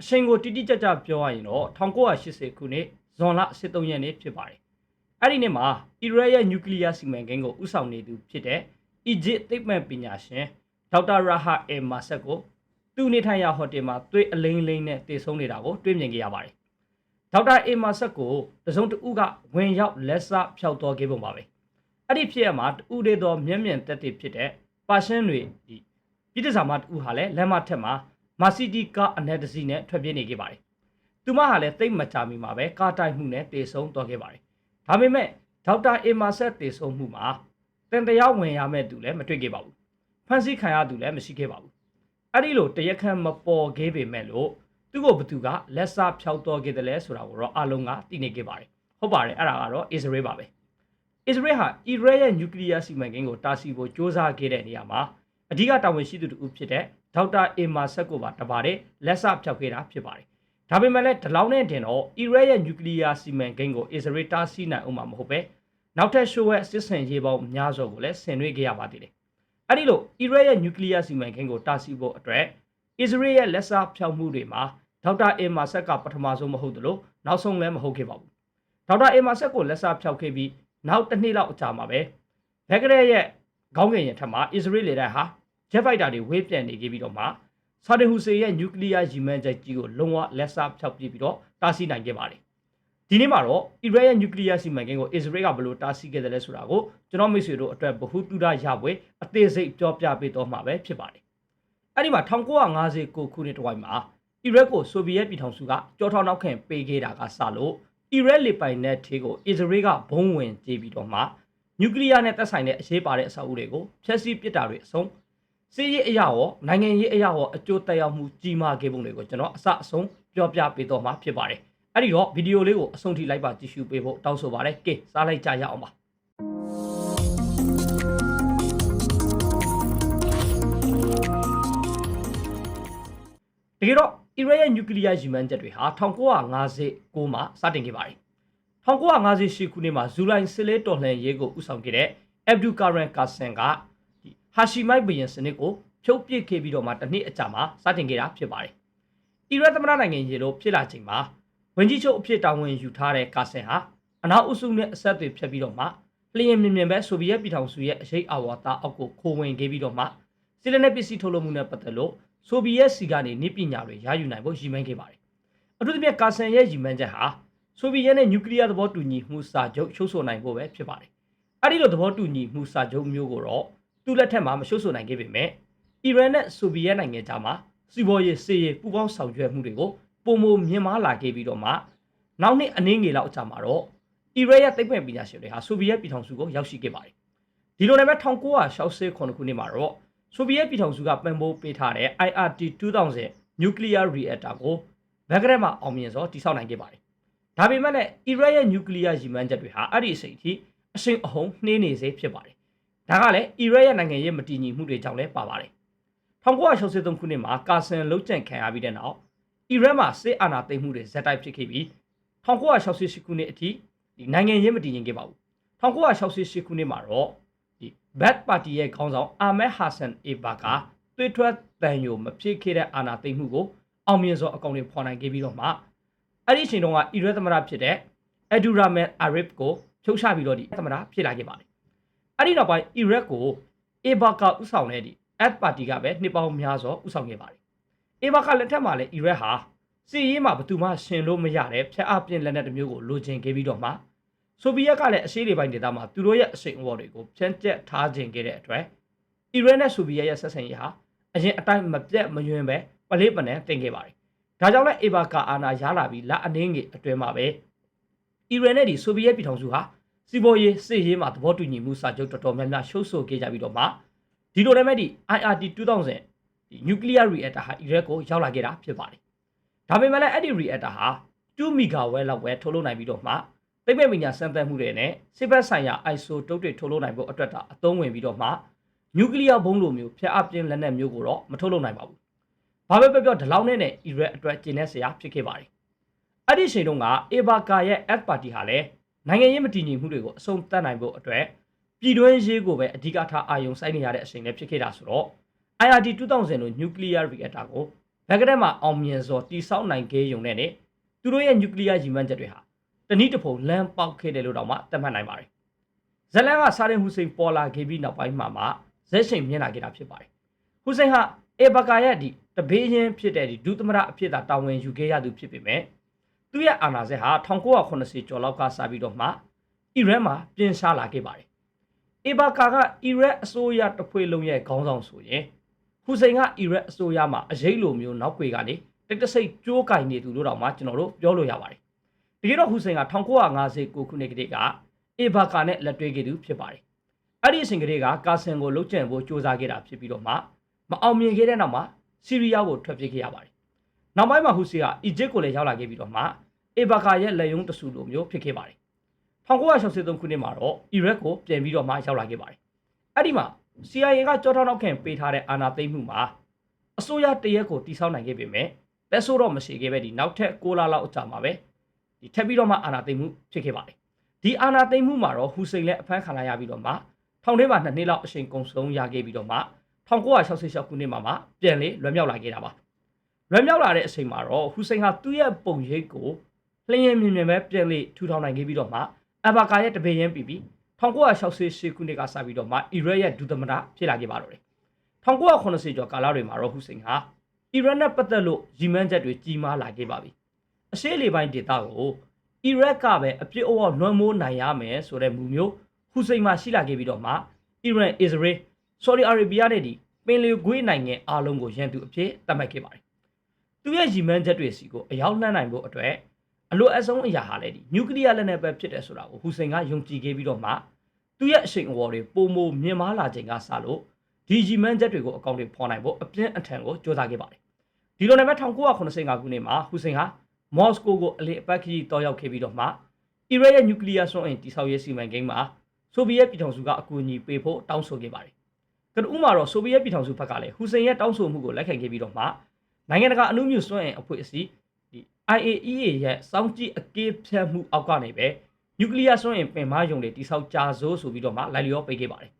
အချိန်ကိုတိတိကျကျပြောရရင်တော့1980ခုနှစ်ဇွန်လ23ရက်နေ့ဖြစ်ပါတယ်။အဲ့ဒီနေ့မှာအီရတ်ရဲ့နျူကလ িয়ার စီမံကိန်းကိုဦးဆောင်နေသူဖြစ်တဲ့အီဂျစ်သိပ္ပံပညာရှင်ဒေါက်တာရာဟာအယ်မာဆက်ကိုသူနေထိုင်ရာဟိုတယ်မှာသွေးအလိမ့်လိမ့်နဲ့တည်ဆုံနေတာကိုတွေ့မြင်ခဲ့ရပါတယ်။ဒေါက်တာအယ်မာဆက်ကိုတစုံတဦးကဝင်ရောက်လက်စဖျောက်တော်ခဲ့ပုံပါပဲ။အဲ့ဒီဖြစ်ရမှာတူတွေတော်မျက်မြင်တက်တည်ဖြစ်တဲ့ပါရှင်းတွေဒီပြည်တစားမတူဟာလည်းလမ်းမထက်မှာ မာစီတီကားအနယ်တစီနဲ့ထွက်ပြေးနေခဲ့ပါတယ်။သူမဟာလည်းတိတ်မကြမီမှာပဲကားတိုက်မှုနဲ့တေဆုံးသွားခဲ့ပါတယ်။ဒါပေမဲ့ဒေါက်တာအီမာဆက်တေဆုံးမှုမှာတင်တရားဝင်ရမဲ့သူလည်းမတွေ့ခဲ့ပါဘူး။ဖန်ဆီးခံရသူလည်းမရှိခဲ့ပါဘူး။အဲ့ဒီလိုတရက်ခန့်မပေါ်ခဲ့ပေမဲ့လို့သူ့ကိုဘသူကလက်စားဖျောက်တော်ခဲ့တယ်လဲဆိုတာကိုတော့အလုံးကသိနေခဲ့ပါတယ်။ဟုတ်ပါတယ်အဲ့ဒါကတော့အစ္စရေးပါပဲ။အစ္စရေးဟာအီရတ်ရဲ့နျူကလ িয়ার စီမံကိန်းကိုတာစီဖို့စ조사ခဲ့တဲ့နေရာမှာအဓိကတာဝန်ရှိသူတူဖြစ်တဲ့ ဒေါက်တာအီမာဆက်ကိုပါတပါတဲ့လက်စဖျောက်ခဲ့တာဖြစ်ပါတယ်။ဒါပေမဲ့လည်းဒီလောက်နဲ့တင်တော့အီရတ်ရဲ့နျူကလ িয়ার စီမံကိန်းကိုအစ္စရေးတားဆီးနိုင်အောင်မှာမဟုတ်ပဲနောက်ထပ်ရှိုးရဲ့စစ်ဆင်ရေးပေါင်းများစွာကိုလည်းဆင်နွှဲခဲ့ရပါသေးတယ်။အဲဒီလိုအီရတ်ရဲ့နျူကလ িয়ার စီမံကိန်းကိုတားဆီးဖို့အတွက်အစ္စရေးရဲ့လက်စဖျောက်မှုတွေမှာဒေါက်တာအီမာဆက်ကပထမဆုံးမဟုတ်သလိုနောက်ဆုံးလည်းမဟုတ်ခဲ့ပါဘူး။ဒေါက်တာအီမာဆက်ကိုလက်စဖျောက်ခဲ့ပြီးနောက်တစ်နှစ်လောက်အကြာမှာပဲဘက်ကရဲရဲ့ခေါင်းငယ်ရင်ထက်မှာအစ္စရေးလေတပ်ဟာ ဂျက်ဖိုက်တာတွေဝေးပြန်နေခဲ့ပြီးတော့မှဆာဒင်ဟူစေရဲ့နျူကလ িয়ার ရည်မှန်းချက်ကြီးကိုလုံးဝလက်စားဖျောက်ပြပြီးတော့တားဆီးနိုင်ခဲ့ပါတယ်။ဒီနေ့မှာတော့အီရတ်ရဲ့နျူကလ িয়ার စီမံကိန်းကိုအစ္စရေးကဘယ်လိုတားဆီးခဲ့တယ်လဲဆိုတာကိုကျွန်တော်မိတ်ဆွေတို့အတွက်ဗဟုသုတရပွဲအသေးစိတ်ပြောပြပေးတော့မှာပဲဖြစ်ပါတယ်။အဲ့ဒီမှာ1959ခုနှစ်တဝိုက်မှာအီရတ်ကိုဆိုဗီယက်ပြည်ထောင်စုကကြောထောက်နောက်ခံပေးခဲ့တာကစလို့အီရတ်လေပိုင်နက်ထေးကိုအစ္စရေးကဘုံဝင်ကြေးပြီးတော့မှနျူကလ িয়ার နဲ့သက်ဆိုင်တဲ့အရေးပါတဲ့အဆောက်အဦတွေကိုဖျက်ဆီးပစ်တာတွေအဆုံး စီးရေးအရာရောနိုင်ငံရေးအရာရောအကျိုးသက်ရောက်မှုကြီးမားခဲ့ပုံတွေကိုကျွန်တော်အစအဆုံးပြောပြပေးတော့မှာဖြစ်ပါတယ်။အဲ့ဒီတော့ဗီဒီယိုလေးကိုအဆုံးထိလိုက်ပါကြည့်ရှုပေးဖို့တောင်းဆိုပါတယ်။ကဲစားလိုက်ကြရအောင်ပါ။တကယ်တော့အီရတ်ရဲ့နျူကလ িয়ার ရည်မှန်းချက်တွေဟာ1959မှာစတင်ခဲ့ပါတယ်။1958ခုနှစ်မှာဇူလိုင်စစ်လေးတော်လှန်ရေးကိုဦးဆောင်ခဲ့တဲ့အက်ဗ်ဒူကာရန်ကာဆန်ကဒီ ဟာရှီမိုက်ဘယင်စနစ်ကိုဖြုတ်ပစ်ခဲ့ပြီးတော့မှတစ်နှစ်အကြာမှာစတင်ခဲ့တာဖြစ်ပါတယ်။အီရတ်သမ္မတနိုင်ငံရေလို့ဖြစ်လာချိန်မှာဝင်ကြီးချုပ်အဖြစ်တာဝန်ယူထားတဲ့ကာဆန်ဟာအနောက်အုပ်စုနဲ့အဆက်အသွယ်ဖြတ်ပြီးတော့မှလျင်မြင်မြင်ပဲဆိုဗီယက်ပြည်ထောင်စုရဲ့အရေးအဝါဒအောက်ကိုခိုးဝင်ခဲ့ပြီးတော့မှစစ်လက်နက်ပစ္စည်းထုတ်လုပ်မှုနဲ့ပတ်သက်လို့ဆိုဗီယက်စီကနေနည်းပညာတွေရယူနိုင်ဖို့ရည်မှန်းခဲ့ပါတယ်။အထူးသဖြင့်ကာဆန်ရဲ့ရည်မှန်းချက်ဟာဆိုဗီယက်နဲ့နျူကလ িয়ার သဘောတူညီမှုစာချုပ်ချုပ်ဆိုနိုင်ဖို့ပဲဖြစ်ပါတယ်။အဲဒီလိုသဘောတူညီမှုစာချုပ်မျိုးကိုတော့ သူ့လက်ထက်မှာမရှုပ်ဆိုနိုင်ခဲ့ပေမဲ့အီရန်နဲ့ဆိုဗီယက်နိုင်ငံကြားမှာစီးပွားရေးစစ်ရေးပူးပေါင်းဆောင်ရွက်မှုတွေကိုပုံမမြင်မာလာခဲ့ပြီးတော့မှနောက်နှစ်အနည်းငယ်လောက်အကြာမှာတော့အီရန်ရဲ့သိပ္ပံပညာရှင်တွေဟာဆိုဗီယက်ပြည်ထောင်စုကိုရောက်ရှိခဲ့ပါတယ်။ဒီလိုနဲ့ပဲ1969ခုနှစ်မှာတော့ဆိုဗီယက်ပြည်ထောင်စုကပံ့ပိုးပေးထားတဲ့ IRT 2000 nuclear reactor ကိုဘက်ကရက်မှာအောင်မြင်စွာတည်ဆောက်နိုင်ခဲ့ပါတယ်။ဒါပေမဲ့လည်းအီရန်ရဲ့ nuclear ရည်မှန်းချက်တွေဟာအဲ့ဒီအချိန်ထိအရှင်အဟုန်နှေးနေစေဖြစ်ပါတယ်။ ဒါကလည်းအီရတ်ရဲ့နိုင်ငံရေးမတည်ငြိမ်မှုတွေကြောင့်လည်းပါပါတယ်။1963ခုနှစ်မှာကာဆန်လုတ်ကြံခံရပြီးတဲ့နောက်အီရတ်မှာစစ်အာဏာသိမ်းမှုတွေဇက်တိုက်ဖြစ်ခဲ့ပြီး1968ခုနှစ်အထိဒီနိုင်ငံရေးမတည်ငြိမ်ခဲ့ပါဘူး။1968ခုနှစ်မှာတော့ဒီဘက်ပါတီရဲ့ခေါင်းဆောင်အာမက်ဟာဆန်အေဘာကသွေးထွက်တန်ယိုမဖြစ်ခဲ့တဲ့အာဏာသိမ်းမှုကိုအောင်မြင်စွာအကောင့်တွေဖော်နိုင်ခဲ့ပြီးတော့မှအဲ့ဒီအချိန်တုန်းကအီရတ်သမ္မတဖြစ်တဲ့အဒူရာမန်အာရစ်ကိုဖြုတ်ချပြီးတော့ဒီသမ္မတဖြစ်လာခဲ့ပါတယ် အဲ့ဒီနောက်ပိုင်းအီရတ်ကိုအေဘာကာဥဆောင်တဲ့ဒီအက်ပါတီကပဲနှစ်ပေါင်းများစွာဥဆောင်ခဲ့ပါတယ်အေဘာကာလက်ထက်မှာလည်းအီရတ်ဟာစီရေးမှာဘသူမှရှင်လို့မရတဲ့ဖျက်အပြင်းလက်နက်တစ်မျိုးကိုလိုချင်ခဲ့ပြီးတော့မှဆိုဗီယက်ကလည်းအရှိတွေပိုင်းဒေသမှာသူတို့ရဲ့အစိမ်အဝေါ်တွေကိုဖြန့်ကျက်ထားခြင်းခဲ့တဲ့အတွက်အီရတ်နဲ့ဆိုဗီယက်ရဲ့ဆက်ဆံရေးဟာအရင်အတိုင်းမပြတ်မယွင်းပဲပလေးပနန်တင်ခဲ့ပါတယ်ဒါကြောင့်လည်းအေဘာကာအာနာရလာပြီးလက်အနှင်းငယ်အတွဲမှာပဲအီရန်နဲ့ဒီဆိုဗီယက်ပြည်ထောင်စုဟာ စီးပွားရေးစစ်ရေးမှာသဘောတူညီမှုစာချုပ်တော်တော်များများရှုပ်ဆိုခဲ့ကြပြီးတော့မှဒီလိုလည်းမဲ့ဒီ IRT 2000ဒီ nuclear reactor ဟာအီရတ်ကိုရောက်လာခဲ့တာဖြစ်ပါတယ်။ဒါပေမဲ့လည်းအဲ့ဒီ reactor ဟာ2 megawatt လောက်ပဲထုတ်လုပ်နိုင်ပြီးတော့မှသိပ္ပံပညာစမ်းသပ်မှုတွေနဲ့စစ်ဘက်ဆိုင်ရာ isotope တွေထုတ်လုပ်နိုင်ဖို့အတွက်တာအသုံးဝင်ပြီးတော့မှ nuclear ဘုံလိုမျိုးဖျက်အပ်ပြင်းလက်နက်မျိုးကိုတော့မထုတ်လုပ်နိုင်ပါဘူး။ဘာပဲပြောပြောဒီလောက်နဲ့နဲ့အီရတ်အတွက်ကျင်းနေစရာဖြစ်ခဲ့ပါတယ်။အဲ့ဒီအချိန်တုန်းကအေဘာကာရဲ့ F party ဟာလည်း နိုင်ငံရေးမတည်ငြိမ်မှုတွေကိုအဆုံးသတ်နိုင်ဖို့အတွက်ပြည်တွင်းရေးကိုပဲအဓိကထားအာရုံစိုက်နေရတဲ့အချိန်လည်းဖြစ်ခဲ့တာဆိုတော့ IRT 2000လို့ nuclear reactor ကိုဘဘက်ကတက်မှာအောင်မြင်စွာတိစောက်နိုင်ခဲ့ရုံနဲ့နေသူတို့ရဲ့နျူကလ িয়ার ရည်မှန်းချက်တွေဟာတနည်းတစ်ပုံလမ်းပေါက်ခဲ့တယ်လို့တောင်မှသတ်မှတ်နိုင်ပါတယ်ဇလန်ကဆာရင်ဟူစိန်ပေါ်လာခဲ့ပြီးနောက်ပိုင်းမှာမှဇက်ရှင်မြင်လာခဲ့တာဖြစ်ပါတယ်ဟူစိန်ဟာအေဘကာရဲ့ဒီတဘေးရင်ဖြစ်တဲ့ဒီဒုသမရအဖြစ်သာတာဝန်ယူခဲ့ရသူဖြစ်ပေမဲ့ သူ့ရဲ့အာဏာစက်ဟာ1980ကျော်လောက်ကစပြီးတော့မှအီရန်မှာပြင်ရှားလာခဲ့ပါတယ်အေဘကာကအီရတ်အစိုးရတစ်ဖွဲ့လုံးရဲ့ခေါင်းဆောင်ဆိုရင်ဟူစိန်ကအီရတ်အစိုးရမှာအရေးလိုမျိုးနောက်ွယ်ကနေတိတ်တဆိတ်ကြိုးကင်နေသူလို့တောင်မှကျွန်တော်တို့ပြောလို့ရပါတယ်တကယ်တော့ဟူစိန်က1959ခုနှစ်ကတည်းကအေဘကာနဲ့လက်တွဲခဲ့သူဖြစ်ပါတယ်အဲ့ဒီအချိန်ကလေးကကာဆင်ကိုလှုပ်ကြံဖို့စ조사ခဲ့တာဖြစ်ပြီးတော့မှမအောင်မြင်ခဲ့တဲ့နောက်မှာဆီးရီးယားကိုထွက်ပြေးခဲ့ရပါတယ် နောက်ပိုင်းမှာဟူစိန်ကအီဂျစ်ကိုလည်းရောက်လာခဲ့ပြီးတော့မှအေဘကာရဲ့လက်ယုံတဆူလိုမျိုးဖြစ်ခဲ့ပါတယ်1963ခုနှစ်မှာတော့အီရတ်ကိုပြန်ပြီးတော့မှရောက်လာခဲ့ပါတယ်အဲ့ဒီမှာ CIA ကကြောထောက်နောက်ခံပေးထားတဲ့အာဏာသိမ်းမှုမှာအစိုးရတရက်ကိုတိစောက်နိုင်ခဲ့ပေမဲ့လက်ဆိုးတော့မရှိခဲ့ပဲဒီနောက်ထပ်6လလောက်အကြာမှာပဲဒီထပ်ပြီးတော့မှအာဏာသိမ်းမှုဖြစ်ခဲ့ပါတယ်ဒီအာဏာသိမ်းမှုမှာတော့ဟူစိန်လည်းအဖမ်းခံလိုက်ရပြီးတော့မှထောင်ထဲမှာနှစ်နှစ်လောက်အချိန်ကုန်ဆုံးရခဲ့ပြီးတော့မှ1966ခုနှစ်မှာမှပြန်လေလွတ်မြောက်လာခဲ့တာပါ လွတ်မြောက်လာတဲ့အချိန်မှာတော့ဟူစိန်ဟာသူ့ရဲ့ပုံရိပ်ကိုလျှင်ရင်မြင်မြင်ပဲပြန်လေထူထောင်နိုင်ခဲ့ပြီးတော့မှအဘာကာရဲ့တပည့်ရင်းပြီးပြီး1968ခုနှစ်ကစပြီးတော့မှအီရတ်ရဲ့ဒုသမရဖြစ်လာခဲ့ပါတော့တယ်1980ကျော်ကာလတွေမှာတော့ဟူစိန်ဟာအီရတ်နဲ့ပတ်သက်လို့ရည်မှန်းချက်တွေကြီးမားလာခဲ့ပါပြီအရှေ့လေပိုင်းဒေသကိုအီရတ်ကပဲအပြစ်အဝလွှမ်းမိုးနိုင်ရမယ်ဆိုတဲ့မူမျိုးဟူစိန်မှာရှိလာခဲ့ပြီးတော့မှအီရန်အစ္စရေးဆော်ဒီအာရေဗီးယားနဲ့ဒီပင်လယ်ကွေးနိုင်ငံအားလုံးကိုရန်သူအဖြစ်သတ်မှတ်ခဲ့ပါတယ် သူရဲ့ရည်မှန်းချက်တွေစီကိုအရောက်လှမ်းနိုင်ဖို့အတွက်အလိုအဆုံးအရာဟာလည်းဒီနျူကလ িয়ার လက်နက်ပဲဖြစ်တယ်ဆိုတာကိုဟူစိန်ကယုံကြည်ခဲ့ပြီးတော့မှသူရဲ့အရှိန်အဝေါ်တွေပုံမမြင်မာလာချိန်ကစလို့ဒီဂျီမန်ချက်တွေကိုအကောင့်တွေဖော်နိုင်ဖို့အပြင်းအထန်ကိုစ조사ခဲ့ပါတယ်ဒီလိုနဲ့ပဲ1985ခုနှစ်မှာဟူစိန်ဟာမော်စကိုကိုအလေအပတ်ခရီးတောက်ရောက်ခဲ့ပြီးတော့မှအီရတ်ရဲ့နျူကလ িয়ার စွမ်းအင်တိစောက်ရေးစီမံကိန်းမှာဆိုဗီယက်ပြည်ထောင်စုကအကူအညီပေးဖို့တောင်းဆိုခဲ့ပါတယ်ကတူးမှာတော့ဆိုဗီယက်ပြည်ထောင်စုဘက်ကလည်းဟူစိန်ရဲ့တောင်းဆိုမှုကိုလက်ခံခဲ့ပြီးတော့မှ နိုင်ငံတကာအမှုမျိုးစွမ်းအင်အဖွဲ့အစည်းဒီ IAEA ရဲ့စောင့်ကြည့်အကေးဖြတ်မှုအောက်ကနေပဲနျူကလ িয়ার စွမ်းအင်ပင်မယုံတွေတိစောက်ကြဆိုးဆိုပြီးတော့မှလိုက်လျောပေးခဲ့ပါတယ်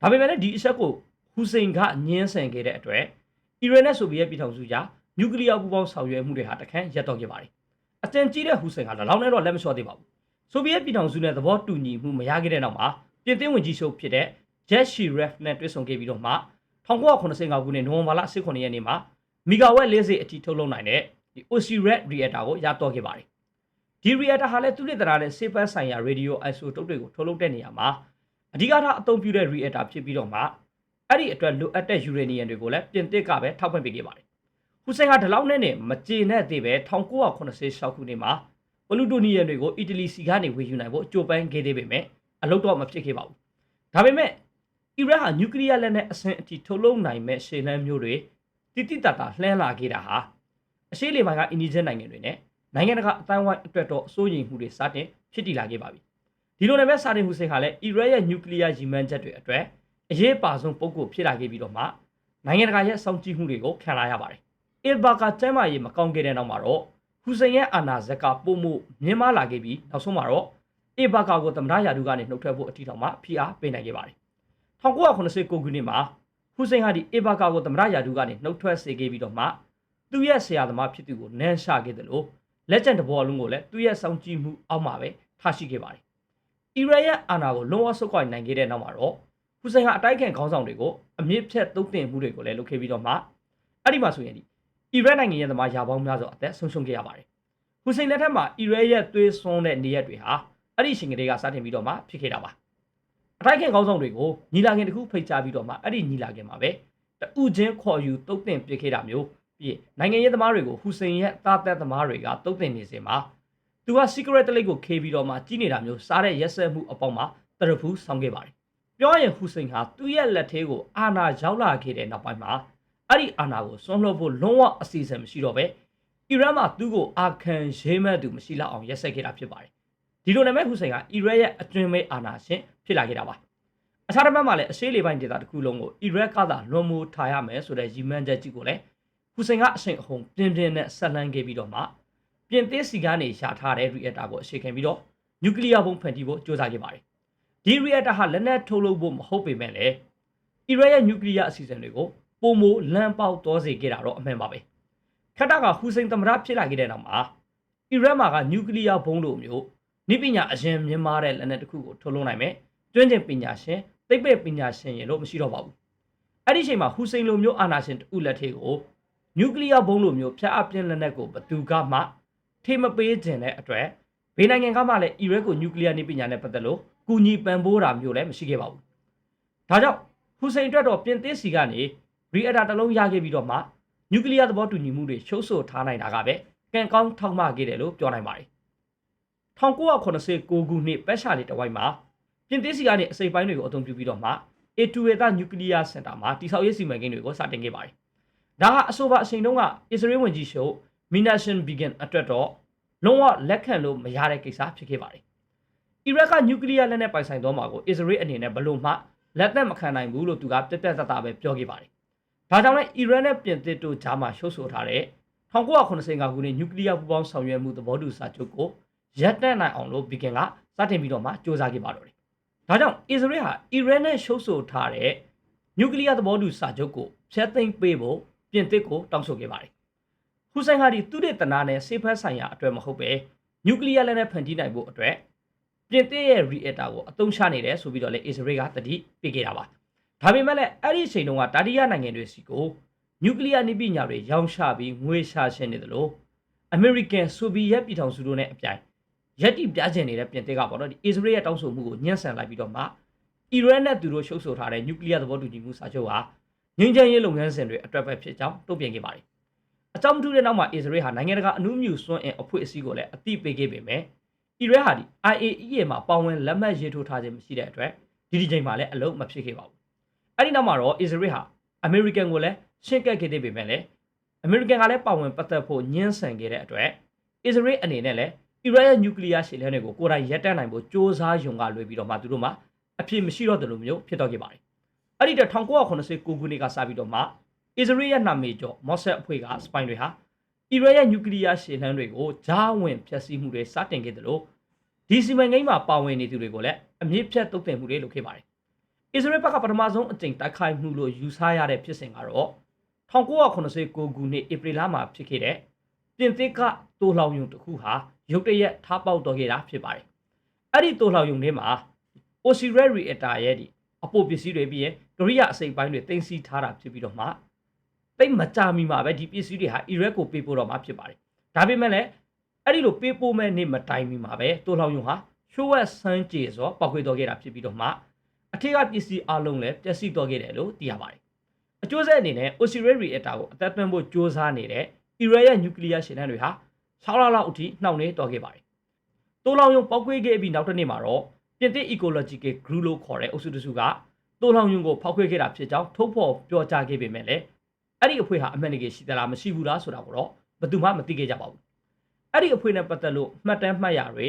ဒါပေမဲ့လည်းဒီအချက်ကိုဟူစိန်ကညှင်းဆန်ခဲ့တဲ့အတွက်အီရန်နဲ့ဆိုဗီယက်ပြည်ထောင်စုကြားနျူကလ িয়ারပူးပေါင်းဆောင်ရွက်မှုတွေဟာတခန့်ရပ်တော့ခဲ့ပါတယ်အတန်ကြီးတဲ့ဟူစိန်ကလောက်နဲ့တော့လက်မလျှော့သေးပါဘူးဆိုဗီယက်ပြည်ထောင်စုနဲ့သဘောတူညီမှုမရခဲ့တဲ့နောက်မှာပြင်သစ်ဝင်ကြီးချုပ်ဖြစ်တဲ့ Jet Chirac နဲ့တွေ့ဆုံခဲ့ပြီးတော့မှ1985ခုနှစ်နိုဝင်ဘာလ18ရက်နေ့မှာ မီဂါဝက်40အထိထုတ်လုပ်နိုင်တဲ့ဒီ OSI-RAD reactor ကိုရတော့ခဲ့ပါတယ်ဒီ reactor ဟာလည်းသူလက်တရာနဲ့စေပန်းဆိုင်ရာ radio isotope တွေကိုထုတ်လုပ်တဲ့နေရာမှာအဓိကထားအသုံးပြုတဲ့ reactor ဖြစ်ပြီးတော့မှအဲ့ဒီအတွက်လိုအပ်တဲ့ uranium တွေကိုလည်းပြင်သစ်ကပဲထောက်ပံ့ပေးခဲ့ပါတယ်ဟူစိန်ကဒီလောက်နဲ့နဲ့မကျေနပ်သေးပဲ1986ခုနှစ်မှာပလူတိုနီယမ်တွေကိုအီတလီစီကနေဝေယူနိုင်ဖို့ကြိုးပမ်းခဲ့သေးပေမဲ့အလုပ်တော့မဖြစ်ခဲ့ပါဘူးဒါပေမဲ့အီရတ်ဟာနျူကလ িয়ার လက်နက်အဆင့်အထိထုတ်လုပ်နိုင်မဲ့ရှေ့နှမ်းမျိုးတွေ တိတိတတ်တာလှမ်းလာခဲ့တာဟာအရှေ့လေပိုင်းကအင်ဒီဂျင်နိုင်ငံတွေနဲ့နိုင်ငံတကာအတိုင်းဝိုင်းအတွက်တော့စိုးရိမ်မှုတွေစတင်ဖြစ်တည်လာခဲ့ပါပြီဒီလိုနဲ့ပဲစာတင်ဟူစိန်ဟာလည်းအီရတ်ရဲ့နျူကလ িয়ার ရည်မှန်းချက်တွေအတွက်အရေးပါဆုံးပုံကိုဖြစ်လာခဲ့ပြီးတော့မှနိုင်ငံတကာရဲ့စောင့်ကြည့်မှုတွေကိုခံလာရပါတယ်အီဘာကကျမ်းမာရေးမကောင်းခဲ့တဲ့နောက်မှာတော့ဟူစိန်ရဲ့အာဏာဇက်ကပုံမှုမြင့်မားလာခဲ့ပြီးနောက်ဆုံးမှာတော့အီဘာကာကိုသမ္မတရာထူးကနေနှုတ်ထွက်ဖို့အထီတောင်မှဖိအားပေးနိုင်ခဲ့ပါတယ်1989ခုနှစ်မှာ ဟူစိန်ဟာဒီအီဘာကာကိုသမ္မတရာထူးကနေနှုတ်ထွက်စေခဲ့ပြီးတော့မှသူ့ရဲ့ဆရာသမားဖြစ်သူကိုနန်းရှာခဲ့တယ်လို့လက်ကျန်တဘောလုံးကိုလည်းသူ့ရဲ့စောင့်ကြည့်မှုအောက်မှာပဲထားရှိခဲ့ပါတယ်။အီရန်ရဲ့အာဏာကိုလုံးဝဆုတ်ခွာနိုင်ခဲ့တဲ့နောက်မှာတော့ဟူစိန်ဟာအတိုက်ခံခေါင်းဆောင်တွေကိုအမြင့်ဖြတ်တုံ့တင်မှုတွေကိုလည်းလုပ်ခဲ့ပြီးတော့မှအဲ့ဒီမှာဆိုရင်ဒီအီရန်နိုင်ငံရဲ့သမားယာပေါင်းများစွာအသက်ဆုံးရှုံးခဲ့ရပါတယ်။ဟူစိန်လက်ထက်မှာအီရန်ရဲ့သွေးစွန်းတဲ့နေရက်တွေဟာအဲ့ဒီအချိန်ကလေးကစတင်ပြီးတော့မှဖြစ်ခဲ့တာပါ။ အတိုက်ခံခေါင်းဆောင်တွေကိုညီလာခင်တစ်ခုဖိတ်ကြားပြီးတော့မှအဲ့ဒီညီလာခင်မှာပဲတူးချင်းခေါ်ယူတုတ်တင်ပြခဲ့တာမျိုးပြီးနိုင်ငံရေးသမားတွေကိုဟူစိန်ရဲ့တာသက်သမားတွေကတုတ်တင်နေစဉ်မှာသူက secret တလိပ်ကိုခေးပြီးတော့မှကြီးနေတာမျိုးစားတဲ့ရက်စက်မှုအပေါင်းမှာတရဖူးဆောင်ခဲ့ပါတယ်ပြောရင်ဟူစိန်ဟာသူ့ရဲ့လက်ထဲကိုအာဏာရောက်လာခဲ့တဲ့နောက်ပိုင်းမှာအဲ့ဒီအာဏာကိုစွန့်လွှတ်ဖို့လုံးဝအစီအစဉ်မရှိတော့ပဲအီရန်မှာသူ့ကိုအာခံရေးမဲ့သူမရှိလောက်အောင်ရက်စက်ခဲ့တာဖြစ်ပါတယ် ဒီလိုနဲ့မဲ့ဟူစိန်ကအီရတ်ရဲ့အတွင်မဲ့အာဏာရှင်ဖြစ်လာခဲ့တာပါအခြားတစ်ပတ်မှာလည်းအရှေ့လေပိုင်းဒေသတစ်ခုလုံးကိုအီရတ်ကသာလွန်မိုးထားရမယ်ဆိုတဲ့ရည်မှန်းချက်ကြီးကိုလည်းဟူစိန်ကအရှင်အဟုန်ပြင်းပြင်းနဲ့ဆက်လန်းခဲ့ပြီးတော့မှပြင်သစ်စီကနေရှာထားတဲ့ reactor ကိုအခြေခံပြီးတော့နျူကလ িয়ার ဘုံဖန်တီးဖို့ကြိုးစားခဲ့ပါတယ်ဒီ reactor ဟာလက်နက်ထုတ်လုပ်ဖို့မဟုတ်ပေမဲ့လည်းအီရတ်ရဲ့နျူကလ িয়ার အစီအစဉ်တွေကိုပုံမိုလမ်းပေါက်တော်စေခဲ့တာတော့အမှန်ပါပဲ ခက်တာကဟူစိန်သမ္မတဖြစ်လာခဲ့တဲ့နောက်မှာအီရတ်မှာကနျူကလ িয়ার ဘုံးလိုမျိုး နိပညာအရင်မြင်မာတဲ့လက်နက်တစ်ခုကိုထုတ်လုပ်နိုင်မယ်ကျွမ်းကျင်ပညာရှင်သိပ္ပံပညာရှင်ရေလို့မရှိတော့ပါဘူးအဲ့ဒီအချိန်မှာဟူစိန်လိုမျိုးအာဏာရှင်တူလက်ထေကိုနျူကလ িয়ার ဘုံးလိုမျိုးဖျက်အပ်ပြင်းလက်နက်ကိုဘသူကမှထိမပေးခြင်းတဲ့အတွက်ဘေးနိုင်ငံကမှလည်းအီရတ်ကိုနျူကလ িয়ার နိပညာနဲ့ပတ်သက်လို့ကူညီပံ့ပိုးတာမျိုးလည်းမရှိခဲ့ပါဘူးဒါကြောင့်ဟူစိန်အတွက်တော့ပြင်သစ်စီကနေရီအက်တာတစ်လုံးရခဲ့ပြီးတော့မှနျူကလ িয়ার သဘောတူညီမှုတွေရှုပ်ဆိုထားနိုင်တာကပဲကံကောင်းထောက်မခဲ့တယ်လို့ပြောနိုင်ပါတယ် 1989ခုနှစ်ပက်ရှာလီတဝိုက်မှာပြင်သစ်စီကနေအစိပ်ပိုင်းတွေကိုအသုံးပြုပြီးတော့မှအေတူဝေတာနျူကလ িয়ার စင်တာမှာတိစောက်ရေးစီမံကိန်းတွေကိုစတင်ခဲ့ပါတယ်ဒါကအဆိုပါအချိန်တုန်းကအစ္စရေးဝန်ကြီးချုပ်မီနာရှင်ဘီဂန်အတွက်တော့လုံးဝလက်ခံလို့မရတဲ့ကိစ္စဖြစ်ခဲ့ပါတယ်အီရတ်ကနျူကလ িয়ার လက်နက်ပိုင်ဆိုင်သောမှာကိုအစ္စရေးအနေနဲ့ဘလို့မှလက်သက်မခံနိုင်ဘူးလို့သူကပြက်ပြက်သားသားပဲပြောခဲ့ပါတယ်ဒါကြောင့်လည်းအီရန်နဲ့ပြင်သစ်တို့ကြားမှာရှုပ်ဆိုထားတဲ့1985ခုနှစ်နျူကလ িয়ার ပူးပေါင်းဆောင်ရွက်မှုသဘောတူစာချုပ်ကို ရပ်တန့်နိုင်အောင်လို့ဘီဂန်ကစတင်ပြီးတော့မှစ조사ခဲ့ပါတော့တယ်။ဒါကြောင့်အစ္စရေးဟာအီရန်နဲ့ရှုပ်ဆိုထားတဲ့နျူကလ িয়ার သဘောတူစာချုပ်ကိုဖျက်သိမ်းပေးဖို့ပြင်သစ်ကိုတောင်းဆိုခဲ့ပါတယ်။ဟူဆိုင်ဟာဒီသူ့ရဲ့တနာနဲ့စေဖက်ဆိုင်ရာအတွက်မဟုတ်ပဲနျူကလ িয়ার လက်နက်ဖန်တီးနိုင်ဖို့အတွက်ပြင်သစ်ရဲ့ reactor ကိုအသုံးချနေတယ်ဆိုပြီးတော့လည်းအစ္စရေးကတတိပေးခဲ့တာပါ။ဒါပေမဲ့လည်းအဲ့ဒီအချိန်တုန်းကတာတီယာနိုင်ငံတွေစီကိုနျူကလ িয়ার နိပညာတွေရောင်းချပြီးငွေရှာရှင်းနေတယ်လို့အမေရိကန်ဆိုဗီယက်ပြည်ထောင်စုတို့နဲ့အပြိုင် ရက်တီပြချင်နေတဲ့ပြင်သစ်ကပေါ့နော်ဒီအစ္စရေးရဲ့တောင်းဆိုမှုကိုညှဉ်းဆန်လိုက်ပြီးတော့မှအီရန်နဲ့သူတို့ရှုပ်ဆိုထားတဲ့နျူကလ িয়ার သဘောတူညီမှုစာချုပ်ဟာငြိမ်းချမ်းရေးလုပ်ငန်းစဉ်တွေအတွက်ပဲဖြစ်ကြောင်းတုံ့ပြန်ခဲ့ပါတယ်။အကြောင်းထူးတဲ့နောက်မှာအစ္စရေးဟာနိုင်ငံတကာအမှုမြူစွန့်အင်အဖွဲ့အစည်းကိုလည်းအသိပေးခဲ့ပေမဲ့အီရန်ဟာဒီ IAEA မှာပါဝင်လက်မှတ်ရေးထိုးထားခြင်းမရှိတဲ့အတွက်ဒီဒီချိန်မှာလည်းအလုံးမဖြစ်ခဲ့ပါဘူး။အဲ့ဒီနောက်မှာတော့အစ္စရေးဟာအမေရိကန်ကိုလည်းရှင်းကပ်ခဲ့တဲ့ပေမဲ့လည်းအမေရိကန်ကလည်းပါဝင်ပတ်သက်ဖို့ညှင်းဆန်ခဲ့တဲ့အတွက်အစ္စရေးအနေနဲ့လည်း အီရန်ရဲ့နျူကလ িয়ার ရှေ့လန်းတွေကိုကိုယ်တိုင်ရပ်တန့်နိုင်ဖို့စ조사ယုံကလွယ်ပြီးတော့မှသူတို့မှာအဖြစ်မရှိတော့တယ်လို့မျိုးဖြစ်တော့ခဲ့ပါတယ်။အဲ့ဒီတော့1989ခုနှစ်ကစပြီးတော့မှအစ္စရေးရဲ့နာမည်ကျော်မော့ဆက်အဖွဲ့ကစပိုင်တွေဟာအီရန်ရဲ့နျူကလ িয়ার ရှေ့လန်းတွေကိုဂျားဝင်ဖျက်ဆီးမှုတွေစတင်ခဲ့တယ်လို့ဒီစီမံကိန်းမှာပါဝင်နေသူတွေကိုလည်းအမြင့်ဖြတ်တုတ်တင်မှုတွေလုပ်ခဲ့ပါတယ်။အစ္စရေးဘက်ကပထမဆုံးအကြိမ်တိုက်ခိုက်မှုလို့ယူဆရတဲ့ဖြစ်စဉ်ကတော့1989ခုနှစ်ဧပြီလမှာဖြစ်ခဲ့တဲ့ ပြင်သစ်ကတိုးလောင်ယုံတစ်ခုဟာရုတ်တရက်ထားပေါက်တော့ခဲ့တာဖြစ်ပါတယ်။အဲ့ဒီတိုးလောင်ယုံထဲမှာ Osiris Reactor ရဲ့ဒီအပိုပစ္စည်းတွေပြီးရင်ကရိယာအစိပ်ပိုင်းတွေတင်စီထားတာဖြစ်ပြီးတော့မှတိတ်မကြမီမှာပဲဒီပစ္စည်းတွေဟာ Iraq ကိုပေးပို့တော့မှာဖြစ်ပါတယ်။ဒါပေမဲ့လည်းအဲ့ဒီလိုပေးပို့မဲ့နေ့မတိုင်မီမှာပဲတိုးလောင်ယုံဟာရှိုးဝက်ဆန်းကြေစောပောက်ခွေတော့ခဲ့တာဖြစ်ပြီးတော့မှအထက်ကပစ္စည်းအလုံးလည်းပျက်စီးတော့ခဲ့တယ်လို့သိရပါတယ်။အကျိုးဆက်အနေနဲ့ Osiris Reactor ကိုအသက်သွင်းဖို့စ조사နေတဲ့ Iraq ရဲ့နျူကလ িয়ার ရှင်တန်းတွေဟာ6လလောက်အထိနှောင့်နှေးတော်ခဲ့ပါတယ်။တိုးလောင်ယုံပောက်ကွေးခဲ့ပြီးနောက်တစ်နေ့မှာတော့ပြင်သစ် ecological group လို့ခေါ်တဲ့အုပ်စုတစုကတိုးလောင်ယုံကိုဖောက်ခွဲခဲ့တာဖြစ်ကြောင်းထုတ်ဖော်ပြောကြားခဲ့ပေမဲ့လည်းအဲ့ဒီအဖွဲ့ဟာအမှန်တကယ်ရှိသလားမရှိဘူးလားဆိုတာကိုတော့ဘယ်သူမှမသိခဲ့ကြပါဘူး။အဲ့ဒီအဖွဲ့နဲ့ပတ်သက်လို့မှတ်တမ်းမှတ်ရတွေ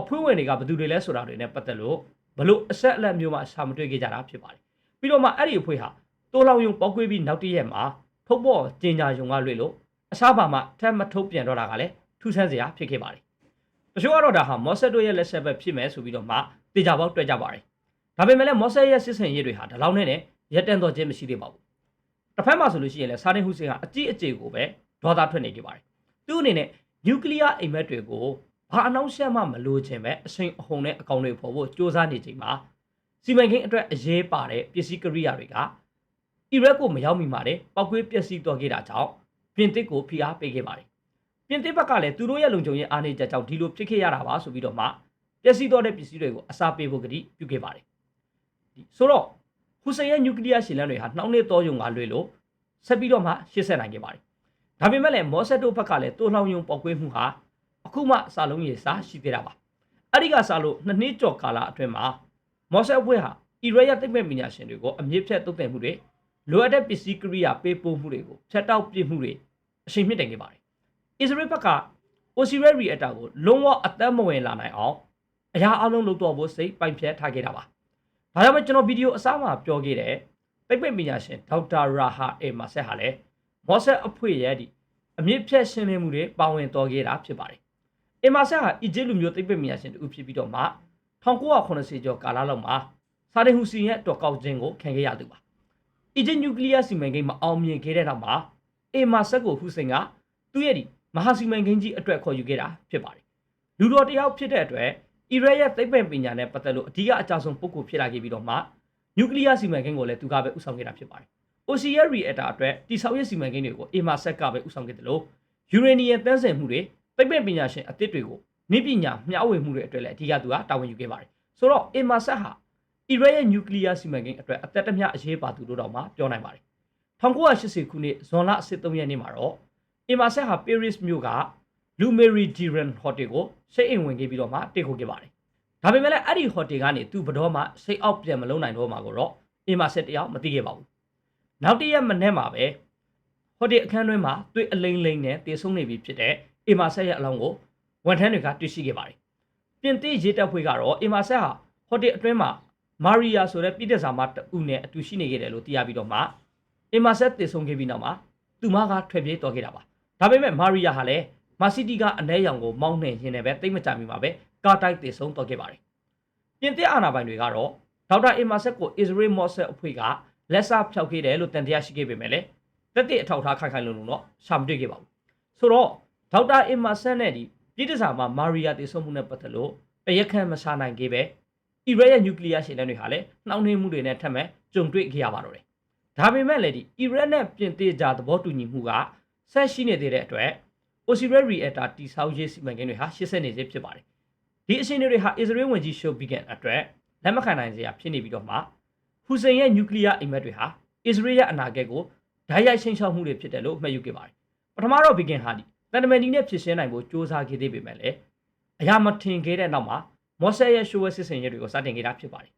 အဖွဲ့ဝင်တွေကဘယ်သူတွေလဲဆိုတာတွေနဲ့ပတ်သက်လို့ဘလို့အဆက်အလက်မျိုးမှရှာမတွေ့ခဲ့ကြတာဖြစ်ပါတယ်။ပြီးတော့မှအဲ့ဒီအဖွဲ့ဟာတိုးလောင်ယုံပောက်ကွေးပြီးနောက်တည့်ရက်မှာထုတ်ဖော်ကျင်ညာယုံကလွေလို့ အစားပါမှထပ်မထုတ်ပြန်တော့တာကလည်းထူးဆန်းစရာဖြစ်ခဲ့ပါတယ်။တချို့ကတော့ဒါဟာမော့ဆက်တို့ရဲ့လက်ဆက်ပဲဖြစ်မယ်ဆိုပြီးတော့မှတေချာပေါက်တွေ့ကြပါတယ်။ဒါပေမဲ့လည်းမော့ဆက်ရဲ့စစ်စင်ရေးတွေဟာဒီလောက်နဲ့နဲ့ရက်တန်တော့ခြင်းမရှိသေးပါဘူး။တစ်ဖက်မှာဆိုလို့ရှိရင်လည်းစာတင်ဟူစင်ကအကြည့်အကျေကိုပဲဒေါသထွက်နေကြပါတယ်။သူ့အနေနဲ့နျူကလ িয়ার အိမ်မက်တွေကိုဘာအနောက်ရှက်မှမလိုချင်ပဲအချိန်အဟုန်နဲ့အကောင်တွေပေါ်ဖို့စ조사နေချိန်မှာစီမံကိန်းအတွက်အရေးပါတဲ့ပစ္စည်းကိရိယာတွေကအီရတ်ကိုမရောက်မီမှာတဲ့ပောက်ကွေးပျက်စီးသွားခဲ့တာကြောင့် ပြင်သစ်ကိုဖိအားပေးခဲ့ပါတယ်ပြင်သစ်ဘက်ကလည်းသူတို့ရဲ့လုံခြုံရေးအားနည်းချက်ကြောင့်ဒီလိုဖြစ်ခဲ့ရတာပါဆိုပြီးတော့မှပျက်စီးသွားတဲ့ပစ္စည်းတွေကိုအစားပေးဖို့ကတိပြုခဲ့ပါတယ်ဒီဆိုတော့ဟူစိန်ရဲ့နျူကလ িয়ার ရှေ့လန်းတွေဟာနှောင့်နှေးတော်ယုံကလွေလို့ဆက်ပြီးတော့မှရှေ့ဆက်နိုင်ခဲ့ပါတယ်ဒါပေမဲ့လည်းမော့ဆက်တို့ဘက်ကလည်းတိုးလှောင်ယုံပေါက်ကွေးမှုဟာအခုမှစာလုံးရည်စာရှိသေးတာပါအဲ့ဒီကစားလို့နှစ်နှစ်ကျော်ကာလအတွင်းမှာမော့ဆက်ဘွဲဟာအီရတ်ရဲ့တိတ်မဲ့ပညာရှင်တွေကိုအမြင့်ဖြတ်တုတ်တယ်မှုတွေလိုအပ်တဲ့ပစ္စည်းကိရိယာပေးပို့မှုတွေကိုဖြတ်တောက်ပြစ်မှုတွေ အရှိန်မြင့်တင်ခဲ့ပါတယ်။အစ္စရေးဘက်က Osiris Reactor ကိုလုံးဝအသက်မဝင်လာနိုင်အောင်အရာအလုံးလုပ်တော့ဖို့စိတ်ပိုင်ဖြတ်ထားခဲ့တာပါ။ဒါကြောင့်မို့ကျွန်တော်ဗီဒီယိုအစားမှာပြောခဲ့တဲ့ပိတ်ပိတ်ပညာရှင်ဒေါက်တာရာဟာအေမာဆက်ဟာလည်းမော့ဆက်အဖွဲ့ရဲ့ဒီအမြင့်ဖြတ်ရှင်းလင်းမှုတွေပါဝင်တော်ခဲ့တာဖြစ်ပါတယ်။အေမာဆက်ဟာအီဂျစ်လူမျိုးတိတ်ပိတ်ပညာရှင်တူဖြစ်ပြီးတော့မှ1980ကျော်ကာလလောက်မှာစာဒင်ဟူစီရဲ့တော်ကောက်ခြင်းကိုခံခဲ့ရသူပါ။အီဂျစ်နျူကလ িয়ার စီမံကိန်းမအောင်မြင်ခဲ့တဲ့နောက်မှာ အေမာဆက်ကိုဟူစိန်ကသူ သူ့ရဲ့ဒီမဟာစီမံကိန်းကြီးအတွက်ခေါ်ယူခဲ့တာဖြစ်ပါတယ်လူတော်တယောက်ဖြစ်တဲ့အတွက်အီရတ်ရဲ့သိပ္ပံပညာနဲ့ပတ်သက်လို့အဓိကအကြဆုံးပုဂ္ဂိုလ်ဖြစ်လာခဲ့ပြီးတော့မှနျူကလ িয়ার စီမံကိန်းကိုလည်းသူကပဲဥဆောင်ခဲ့တာဖြစ်ပါတယ် OCR reactor အတွက်တိဆောက်ရေးစီမံကိန်းတွေကို AMASET ကပဲဥဆောင်ခဲ့တယ်လို့ယူရေနီယံတန်းစင်မှုတွေသိပ္ပံပညာရှင်အသစ်တွေကိုနိပညာမျှဝေမှုတွေအတွက်လည်းအဓိကသူကတာဝန်ယူခဲ့ပါတယ်ဆိုတော့ AMASET ဟာအီရတ်ရဲ့နျူကလ িয়ার စီမံကိန်းအတွက်အသက်တမျှအရေးပါသူတို့တော့မှပြောနိုင်ပါတယ် 1980ခုနှစ်ဇွန်လ23ရက်နေ့မှာတော့ AMASET ဟာ Paris မြို့က Lumeri Diran Hotel ကိုစိတ်အိမ်ဝင်ခဲ့ပြီးတော့မှတိတ်ခုခဲ့ပါတယ်ဒါပေမဲ့လည်းအဲ့ဒီ hotel ကနေသူဘတော်မှစိတ်အောက်ပြန်မလုံးနိုင်တော့မှာကိုတော့ AMASET တယောက်မသိခဲ့ပါဘူးနောက်တစ်ရက်မနေ့မှာပဲဟိုတယ်အခန်းတွင်းမှာတွေ့အလိမ့်လိမ့်နဲ့တည်ဆုံနေပြီဖြစ်တဲ့အီမာဆက်ရဲ့အလောင်းကိုဝန်ထမ်းတွေကတွေ့ရှိခဲ့ပါတယ်။ပြင်သစ်ရေးတပ်ဖွဲ့ကတော့အီမာဆက်ဟာဟိုတယ်အတွင်းမှာမာရီယာဆိုတဲ့ပြည်သက်စာမတူနဲ့အတူရှိနေခဲ့တယ်လို့သိရပြီးတော့မှ အီမာဆက်တည်ဆုံခဲ့ပြီးနောက်မှာသူမကထွက်ပြေးတော်ခဲ့တာပါ။ဒါပေမဲ့မာရီယာဟာလည်းမာစီတီကအလဲရောင်ကိုမောင်းနှင်ရင်းနဲ့ပဲတိတ်မကြမီမှာပဲကာတိုက်တည်ဆုံတော်ခဲ့ပါတယ်။ပြင်သစ်အာဏာပိုင်တွေကတော့ဒေါက်တာအီမာဆက်ကိုအစ္စရေးမော့ဆက်အဖွဲ့ကလက်စားဖျောက်ခဲ့တယ်လို့တန်တရားရှိခဲ့ပေမဲ့လည်းတက်တဲ့အထောက်ထားခိုင်ခိုင်လုံလုံတော့ရှာမတွေ့ခဲ့ပါဘူးဆိုတော့ဒေါက်တာအင်မာဆန်နဲ့ဒီပြည်တစားမှာမာရီယာတည်ဆုံမှုနဲ့ပတ်သက်လို့တရက်ခန့်မရှာနိုင်ခဲ့ပဲအီရတ်ရဲ့နျူကလ িয়ার ရှေ့တန်းတွေဟာလည်းနှောင့်နှေးမှုတွေနဲ့ထပ်မံကြုံတွေ့ခဲ့ရပါတော့တယ် ဒါပေမဲ့လည်းဒီအီရတ်နဲ့ပြင်သစ်ကြားသဘောတူညီမှုကဆက်ရှိနေသေးတဲ့အတွက် Osiris Reactor တိဆောက်ရေးစီမံကိန်းတွေဟာရှေ့ဆက်နေသေးဖြစ်ပါတယ်ဒီအရှင်တွေဟာအစ္စရေးဝန်ကြီးရှုဘီဂန်အတွက်လက်မခံနိုင်စရာဖြစ်နေပြီးတော့မှဟူစိန်ရဲ့နျူကလ িয়ার အိမ်မက်တွေဟာအစ္စရေးရဲ့အနာဂတ်ကိုဓာတ်ရိုက်ချိန်ချောက်မှုတွေဖြစ်တယ်လို့မှတ်ယူခဲ့ပါတယ်ပထမတော့ဘီဂင်ဟာဒီတန်တမန်ဒီနဲ့ဖြစ်ရှင်းနိုင်ဖို့စ조사ခဲ့သေးပေမဲ့လည်းအရာမထင်ခဲ့တဲ့နောက်မှာမော့ဆက်ရဲ့ရှိုးဝဲစစ်စင်ရဲတွေကိုစတင်ခဲ့တာဖြစ်ပါတယ်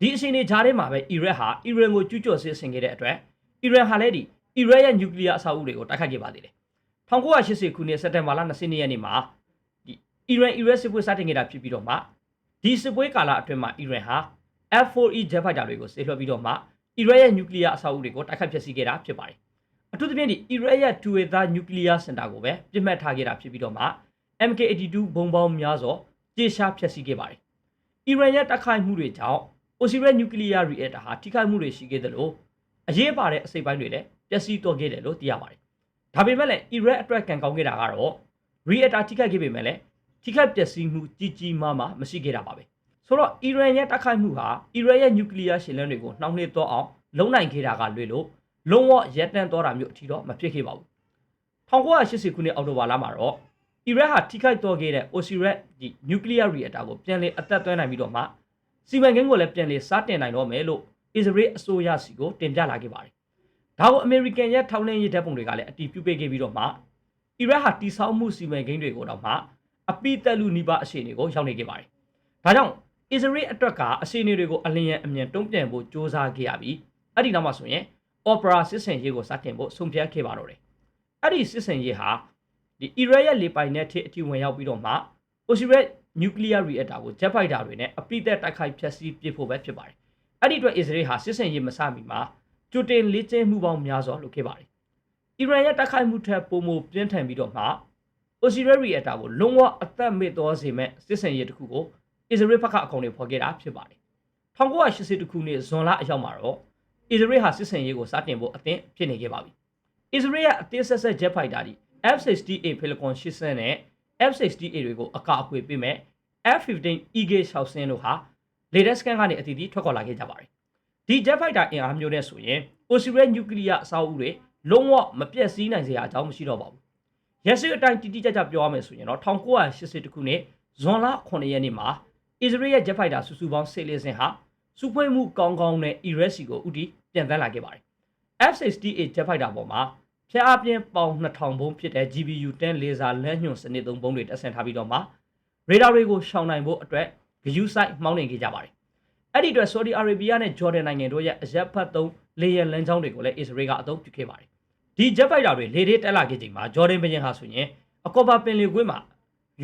ဒီအချိန်တွေဂျားထဲမှာပဲအီရတ်ဟာအီရန်ကိုကျူးကျော်စစ်ဆင်ခဲ့တဲ့အတွက်အီရန်ဟာလည်းဒီအီရတ်ရဲ့နျူကလ িয়ারအဆောက်အဦတွေကိုတိုက်ခိုက်ခဲ့ပါသေးတယ်1980ခုနှစ်စက်တင်ဘာလ20ရက်နေ့မှာဒီအီရန်အီရတ်စစ်ပွဲစတင်ခဲ့တာဖြစ်ပြီးတော့မှဒီစစ်ပွဲကာလအတွင်းမှာအီရန်ဟာ F4E jet fighter တွေကိုဆေးလွှတ်ပြီးတော့မှအီရတ်ရဲ့နျူကလ িয়ারအဆောက်အဦတွေကိုတိုက်ခိုက်ဖျက်ဆီးခဲ့တာဖြစ်ပါတယ်။အထူးသဖြင့်ဒီအီရတ်ရဲ့တူဝေသားနျူကလ িয়ারစင်တာကိုပဲပြစ်မှတ်ထားခဲ့တာဖြစ်ပြီးတော့မှ MK82 ဘုံပေါင်းများစွာကြေရှားဖျက်ဆီးခဲ့ပါတယ်။အီရန်ရဲ့တိုက်ခိုက်မှုတွေကြောင့် အိုစီရက်နျူကလ িয়ারရီအက်တာဟာထိခိုက်မှုတွေရှိခဲ့တယ်လို့အရေးပါတဲ့အစိပ်ပိုင်းတွေလည်းပျက်စီးတော်ခဲ့တယ်လို့သိရပါတယ်။ဒါပေမဲ့လည်းအီရတ်အတွက်ကံကောင်းခဲ့တာကတော့ရီအက်တာထိခိုက်ခဲ့ပေမဲ့လည်းထိခိုက်ပျက်စီးမှုကြီးကြီးမားမားမရှိခဲ့တာပါပဲ။ဆိုတော့အီရန်ရဲ့တိုက်ခိုက်မှုဟာအီရတ်ရဲ့နျူကလ িয়ার ရှေ့လန်းတွေကိုနှောင့်နှေးတော့အောင်လုံနိုင်ခဲ့တာကလွေလို့လုံးဝရက်တန့်တော့တာမျိုးအထီတော့မဖြစ်ခဲ့ပါဘူး1980ခုနှစ်အောက်တိုဘာလမှာတော့အီရတ်ဟာထိခိုက်တော့ခဲ့တဲ့ Osiris ဒီ nuclear reactor ကိုပြန်လည်အသက်သွင်းနိုင်ပြီးတော့မှ စီမံကိန်းကိုလည်းပြန်လည်စတင်နိုင်တော့မယ်လို့ Israel အစိုးရစီကိုတင်ပြလာခဲ့ပါတယ်။ဒါကို American ရဲ့ထောက်လှမ်းရေးဓာတ်ပုံတွေကလည်းအတည်ပြုပေးခဲ့ပြီးတော့မှအီရတ်ဟာတိဆောက်မှုစီမံကိန်းတွေကိုတော့မှအပိတက်လူနီးပါးအခြေအနေကိုရောက်နေခဲ့ပါတယ်။ဒါကြောင့် Israel အတွက်ကအစီအနေတွေကိုအလျင်အမြန်တုံ့ပြန်ဖို့စ조사ခဲ့ရပြီးအဲ့ဒီနောက်မှာဆိုရင် Opera စစ်စင်ရေးကိုစတင်ဖို့ဆုံးဖြတ်ခဲ့ပါတော့တယ်။အဲ့ဒီစစ်စင်ရေးဟာဒီ Iran ရဲ့လေပိုင်နက်ထိအထိဝင်ရောက်ပြီးတော့မှ Osiris nuclear reactor ကို jet fighter တွေနဲ့အပိသက်တိုက်ခိုက်ဖျက်ဆီးပစ်ဖို့ပဲဖြစ်ပါတယ်။အဲ့ဒီအတွက် Israel ဟာစစ်စင်ရေးမစမီမှာကြိုတင်လေ့ကျင့်မှုပေါင်းများစွာလုပ်ခဲ့ပါတယ်။ Iran ရဲ့တိုက်ခိုက်မှုထက်ပိုမိုပြင်းထန်ပြီးတော့မှ Osiris reactor ကိုလုံးဝအသက်မေ့သွားစေမဲ့စစ်စင်ရေးတစ်ခုကို Israel ဘက်ကအကောင့်တွေဖော်ခဲ့တာဖြစ်ပါတယ်။1980ခုနှစ်ဇွန်လအရောက်မှာတော့ Israel ဟာစစ်စင်ရေးကိုစတင်ဖို့အသင့်ဖြစ်နေခဲ့ပါပြီ။ Israel ရဲ့အသေးဆက်ဆက် jet fighter တွေ F-68 Falcon 80နဲ့ F-68 တွေကိုအကာအကွယ်ပေးမဲ့ F-15 Eagle 6စင်းတို့ဟာ latest scan ကနေအတီးတီးထွက်ခေါ်လာခဲ့ကြပါတယ်။ဒီ jet fighter အင်အားမျိုးနဲ့ဆိုရင် Osiris nuclear အဆောက်အဦတွေလုံးဝမပြည့်စည်နိုင်စရာအကြောင်းမရှိတော့ပါဘူး။ရက်စစ်အတိုင်းတိတိကျကျပြောရမယ်ဆိုရင်တော့1980ခုနှစ်ဇွန်လ9ရက်နေ့မှာ Israel ရဲ့ jet fighter စုစုပေါင်း10လေးစင်းဟာစုဖွဲ့မှုကောင်းကောင်းနဲ့ Iraq စီကိုဥတီပြန်တန်းလာခဲ့ပါတယ်။ F-68 jet fighter ပေါ်မှာ ဖျက်အပြင်းပေါင်2000ဘုံးဖြစ်တဲ့ GBU-10 လေဆာလမ်းညွှန်စနစ်သုံးဘုံးတွေတပ်ဆင်ထားပြီးတော့မှရေဒါတွေကိုရှောင်နိုင်ဖို့အတွက်ဂယူးဆိုင်မှောင်းနေခဲ့ကြပါတယ်။အဲ့ဒီအတွက် Saudi Arabia နဲ့ Jordan နိုင်ငံတို့ရဲ့အရက်ဖတ်သုံးလေယာဉ်လမ်းကြောင်းတွေကိုလည်း Israel ကအသုံးပြုခဲ့ပါတယ်။ဒီ jet fighter တွေလေတွေတက်လာခဲ့ချိန်မှာ Jordan ဘရင်ဟာဆိုရင်အကောပါပင်လယ်ကွေ့မှာ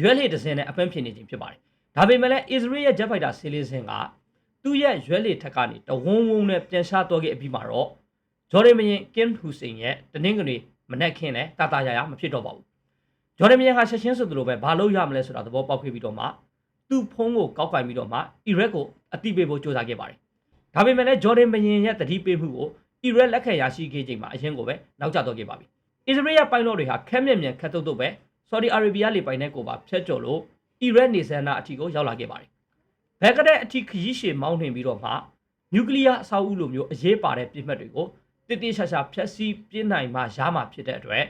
ရွက်လေတစ်စင်းနဲ့အပန်းဖြစ်နေခြင်းဖြစ်ပါတယ်။ဒါပေမဲ့လည်း Israel ရဲ့ jet fighter ဆေးလေးစင်းကသူ့ရဲ့ရွက်လေထက်ကနေတဝုံဝုံနဲ့ပြန်ရှားသွားခဲ့အပြီးမှာတော့ ဂျော်ဒန်မရင်ကင်ဟူစိန်ရဲ့တနင်္ဂနွေမနက်ခင်းနဲ့တာတာရရမဖြစ်တော့ပါဘူးဂျော်ဒန်မရင်ဟာချက်ချင်းဆိုသလိုပဲဘာလို့ရမလဲဆိုတာသဘောပေါက်ခဲ့ပြီးတော့မှသူ့ဖုန်းကိုကောက်ကင်ပြီးတော့မှအီရက်ကိုအတိပေးဖို့ကြိုးစားခဲ့ပါတယ်ဒါပေမဲ့လည်းဂျော်ဒန်မရင်ရဲ့တတိပေးမှုကိုအီရက်လက်ခံရရှိခဲ့ချိန်မှာအရင်ကိုပဲနောက်ကျတော့ခဲ့ပါပြီအစ္စရေးရဲ့ပိုင်လော့တွေဟာခက်မြက်မြန်ခက်တုတ်တုတ်ပဲဆော်ဒီအာရေဗီးယားလေပိုင်တဲ့ကိုပါဖျက်ကျော်လို့အီရတ်နေဆန္ဒအထီကိုရောက်လာခဲ့ပါတယ်။ဘက်ကတဲ့အထီခရီးရှည်မောင်းနှင်ပြီးတော့မှနျူကလ িয়ার အဆောက်အဦလိုမျိုးအရေးပါတဲ့ပြစ်မှတ်တွေကို တိတိကျကျဖျက်ဆီးပြစ်နိုင်မှရမှာဖြစ်တဲ့အတွက်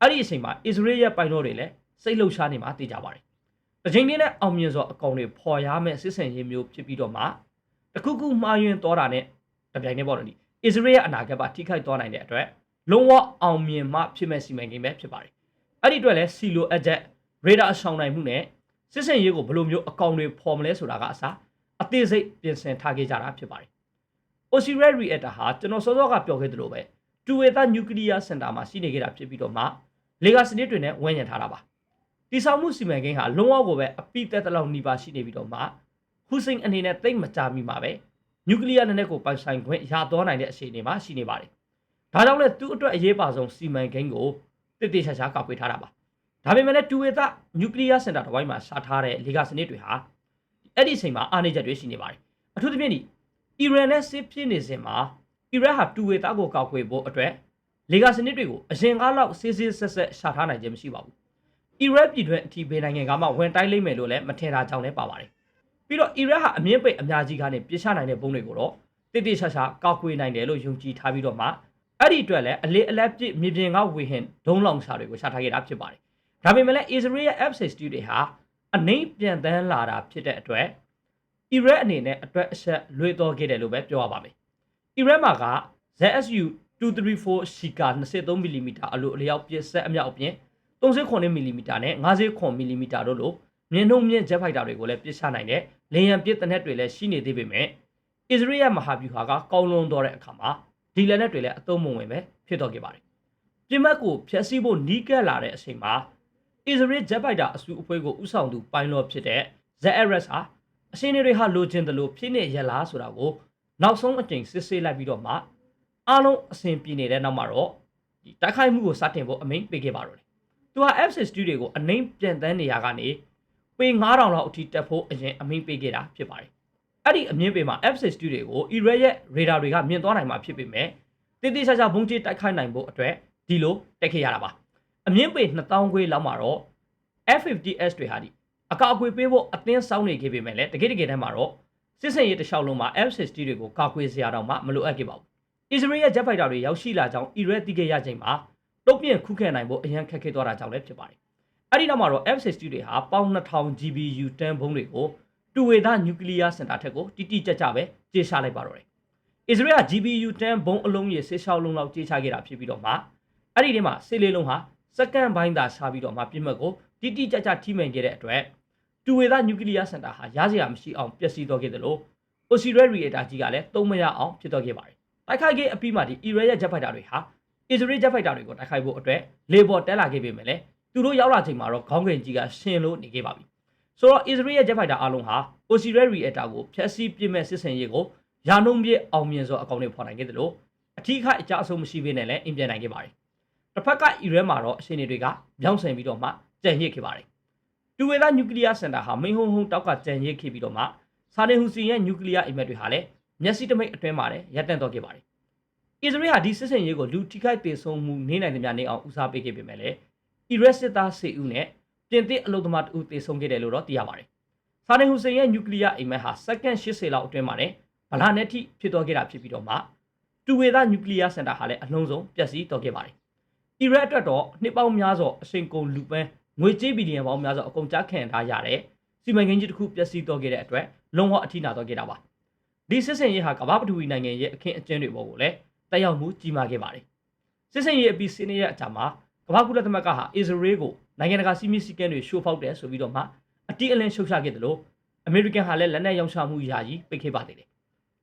အဲ့ဒီအချိန်မှာအစ္စရေးရဲ့ပိုင်လော့တွေလည်းစိတ်လှုပ်ရှားနေမှသိကြပါတယ်။တစ်ချိန်တည်းနဲ့အောင်မြင်စွာအကောင်တွေဖော်ရမယ့်စစ်စင်ရေးမျိုးဖြစ်ပြီးတော့မှတခုခုမှားယွင်းသွားတာနဲ့တပြိုင်တည်းပေါ့နော်ဒီအစ္စရေးရဲ့အနာဂတ်ပါထိခိုက်သွားနိုင်တဲ့အတွက်လုံးဝအောင်မြင်မှဖြစ်မဲ့စီမံကိန်းပဲဖြစ်ပါတယ်။အဲ့ဒီအတွက်လည်းစီလိုအပ်ချက်ရေဒါအဆောင်နိုင်မှုနဲ့စစ်စင်ရေးကိုဘယ်လိုမျိုးအကောင်တွေဖော်မလဲဆိုတာကအစားအသေးစိတ်ပြင်ဆင်ထားခဲ့ကြတာဖြစ်ပါတယ်။ Osiris Reactor ဟာကျွန်တော်စောစောကပြောခဲ့သလိုပဲတူဝေတာနျူကလ িয়ার စင်တာမှာရှိနေခဲ့တာဖြစ်ပြီးတော့မှလေဂါစနစ်တွေနဲ့ဝန်းရံထားတာပါ။တိဆောင်မှုစီမံကိန်းဟာလုံးဝကိုပဲအပိသက်တလောက်နှီးပါရှိနေပြီးတော့မှဟူစိန်အနေနဲ့တိတ်မကြမီမှာပဲနျူကလ িয়ার နဲ့ကိုပိုင်ဆိုင်ခွင့်ရသွားနိုင်တဲ့အခြေအနေမှာရှိနေပါတယ်။ဒါကြောင့်လဲသူ့အတွက်အရေးပါဆုံးစီမံကိန်းကိုတိတိကျကျကောက်ွေးထားတာပါ။ဒါပေမဲ့လည်းတူဝေတာနျူကလ িয়ার စင်တာတစ်ဝိုင်းမှာရှာထားတဲ့လေဂါစနစ်တွေဟာအဲ့ဒီအချိန်မှာအားနည်းချက်တွေရှိနေပါတယ်။အထူးသဖြင့်ဒီ အီရန်နဲ့စစ်ဖြစ်နေစဉ်မှာအီရတ်ဟာတူဝေတာကိုကောက်ွယ်ဖို့အတွက်လေဂါစနစ်တွေကိုအရင်ကားလောက်စစ်စစ်ဆက်ဆက်ရှာထားနိုင်ခြင်းမရှိပါဘူး။အီရတ်ပြည်တွင်းအထီးဘေးနိုင်ငံကမှဝင်တိုင်းလိမ့်မယ်လို့လည်းမထင်တာကြောင့်လည်းပါပါတယ်။ပြီးတော့အီရတ်ဟာအမြင့်ပိတ်အများကြီးကနေပြစ်ချနိုင်တဲ့ဘုံတွေကိုတော့တိတိကျကျကောက်ွယ်နိုင်တယ်လို့ယုံကြည်ထားပြီးတော့မှအဲ့ဒီအတွက်လည်းအလေးအလတ်ပြစ်မြေပြင်ကဝေဟင်ဒုံးလောင်စာတွေကိုရှာထားခဲ့တာဖြစ်ပါတယ်။ဒါပေမဲ့လည်း Israel ရဲ့ F-16 တွေဟာအနှိမ့်ပြန်တန်းလာတာဖြစ်တဲ့အတွက် အီရတ်အနေနဲ့အတွက်အဆက်လွေတော်ခဲ့တယ်လို့ပဲပြောရပါမယ်။အီရတ်မှာက ZSU 234 Shika 23 mm အလိုအလျောက်ပြစ်ဆက်အမြောက်အပြင်39 mm နဲ့59 mm တို့လိုမြင်းနှုံမြင့်ဂျက်ဖိုက်တာတွေကိုလည်းပစ်ချနိုင်တဲ့လေယာဉ်ပစ်တနက်တွေလည်းရှိနေသေးပေမဲ့အစ္စရေးရဲ့မဟာဗျူဟာကကောင်းလွန်တော့တဲ့အခါမှာဒီလက်နက်တွေလည်းအသုံးမဝင်ပဲဖြစ်တော့ခဲ့ပါတယ်။ပြင်မတ်ကိုဖျက်ဆီးဖို့နီးကပ်လာတဲ့အချိန်မှာအစ္စရေးဂျက်ဖိုက်တာအစုအဖွဲ့ကိုဥဆောင်သူပိုင်လော့ဖြစ်တဲ့ ZRS ဟာ အရှင်းတွေဟာလိုချင်တယ်လို့ဖြစ်နေရလားဆိုတာကိုနောက်ဆုံးအကြိမ်စစ်ဆေးလိုက်ပြီးတော့မှအားလုံးအဆင်ပြေနေတဲ့နောက်မှာတော့ဒီတိုက်ခိုက်မှုကိုစတင်ဖို့အမိန့်ပေးခဲ့ပါတော့တယ်။သူဟာ F62 တွေကိုအနှိမ့်ပြန်တန်းနေရကနေပေ9000လောက်အထိတက်ဖို့အရင်အမိန့်ပေးခဲ့တာဖြစ်ပါတယ်။အဲ့ဒီအမြင့်ပေမှာ F62 တွေကို Iraq ရဲ့ radar တွေကမြင်သွားနိုင်မှာဖြစ်ပေမဲ့တိတိကျကျဘုံကျတိုက်ခိုက်နိုင်ဖို့အတွက်ဒီလိုတက်ခဲ့ရတာပါ။အမြင့်ပေ2000ခွေလောက်မှာတော့ F50S တွေဟာဒီ အကာအကွယ်ပေးဖို့အသင်းစောင်းနေခဲ့ပေမဲ့လည်းတကယ်တကယ်တမ်းမှာတော့စစ်စင်ရေးတစ်လျှောက်လုံးမှာ F60 တွေကိုကာကွယ်စရာတော့မှမလိုအပ်ခဲ့ပါဘူး။အစ္စရေးရဲ့ဂျက်ဖိုက်တာတွေရောက်ရှိလာကြောင်းအီရက်တိခဲ့ရချိန်မှာတုံ့ပြန်ခုခံနိုင်ဖို့အရန်ခက်ခဲသွားတာကြောင့်လည်းဖြစ်ပါတယ်။အဲဒီနောက်မှာတော့ F60 တွေဟာပေါင်2000 GBU တန်းဘုံးတွေကိုတူဝေဒနျူကလ িয়ার စင်တာထက်ကိုတိတိကျကျပဲကျေရှာလိုက်ပါတော့တယ်။အစ္စရေးက GBU တန်းဘုံးအလုံးရေဆေးလျှောက်လုံးလောက်ကျေချခဲ့တာဖြစ်ပြီးတော့မှအဲ့ဒီထဲမှာဆေးလေးလုံးဟာစက္ကန့်ပိုင်းသာရှားပြီးတော့မှပြစ်မှတ်ကိုတိတိကျကျထိမှန်ခဲ့တဲ့အတွက် တူဝေဒနျူကလ িয়ার စင်တာဟာရစရာမရှိအောင်ပျက်စီးသွားခဲ့တယ်လို့ Osiris Reactor ကြီးကလည်းသုံးမရအောင်ဖြစ်သွားခဲ့ပါတယ်။တိုက်ခိုက်ခဲ့အပြီးမှဒီ Iran ရဲ့ jet fighter တွေဟာ Israel jet fighter တွေကိုတိုက်ခိုက်ဖို့အတွက်လေပေါ်တက်လာခဲ့ပေမဲ့လည်းသူတို့ရောက်လာချိန်မှာတော့ခေါင်းကင်ကြီးကရှင်လို့နေခဲ့ပါပြီ။ဆိုတော့ Israel ရဲ့ jet fighter အလုံးဟာ Osiris Reactor ကိုဖျက်ဆီးပစ်မဲ့စစ်ဆင်ရေးကိုရာနှုံပြည့်အောင်မြင်စွာအကောင့်တွေဖော်နိုင်ခဲ့တယ်လို့အထီးခအကြအဆုံးမရှိဘဲနဲ့လည်းအင်ပြန်နိုင်ခဲ့ပါတယ်။တစ်ဖက်က Iran မှာတော့အရှင်တွေကပြောင်းဆင်ပြီးတော့မှကြံ့ရစ်ခဲ့ပါတယ်။ တူဝေလာနျူကလ িয়ার စင်တာဟာမိန်ဟုံဟုံတောက်ကကြံ့ရစ်ခဲ့ပြီးတော့မှဆာနေဟူစီရဲ့နျူကလ িয়ারအိမ်မက်တွေဟာလည်းမျက်စိတမိတ်အတွင်းမှာလည်းရပ်တန့်တော့ခဲ့ပါတယ်။အစ္စရေးဟာဒီစစ်စင်ရေးကိုလူထိခိုက်ပေဆုံးမှုနေနိုင်သမျှနေအောင်ဦးစားပေးခဲ့ပေမဲ့လည်းအီရက်စစ်သားစေဦးနဲ့ပြင်သစ်အလုံသမားတူတေဆုံးခဲ့တယ်လို့တော့သိရပါတယ်။ဆာနေဟူစီရဲ့နျူကလ িয়ারအိမ်မက်ဟာစက္ကန့်80လောက်အတွင်းမှာလည်းဗလာနဲ့ထိဖြစ်တော့ခဲ့တာဖြစ်ပြီးတော့မှတူဝေသားနျူကလ িয়ারစင်တာဟာလည်းအလုံးစုံပျက်စီးတော့ခဲ့ပါတယ်။အီရက်အတွက်တော့နှစ်ပေါင်းများစွာအချိန်ကုန်လူပန်း ငွေကြေးဘီလီယံပေါင်းများစွာအကုန်ကြားခံထားရတဲ့စီမံကိန်းကြီးတစ်ခုပျက်စီးတော့ခဲ့တဲ့အတွက်လုံးဝအထိနာတော့ခဲ့တာပါဒီစစ်စင်ရေးဟာကမ္ဘာပထဝီနိုင်ငံရဲ့အခင်းအကျင်းတွေပေါ်ကိုလည်းတက်ရောက်မှုကြီးမားခဲ့ပါတယ်စစ်စင်ရေးအပြီးစင်းရဲ့အကြမှာကမ္ဘာကုလသမဂ္ဂဟာအစ္စရေးကိုနိုင်ငံတကာစီမီစီကံတွေရှိုးဖောက်တယ်ဆိုပြီးတော့မှအတိအလင်းရှုတ်ချခဲ့တယ်လို့အမေရိကန်ဟာလည်းလက်နက်ရောင်းချမှုယာကြီးပိတ်ခဲ့ပါသေးတယ်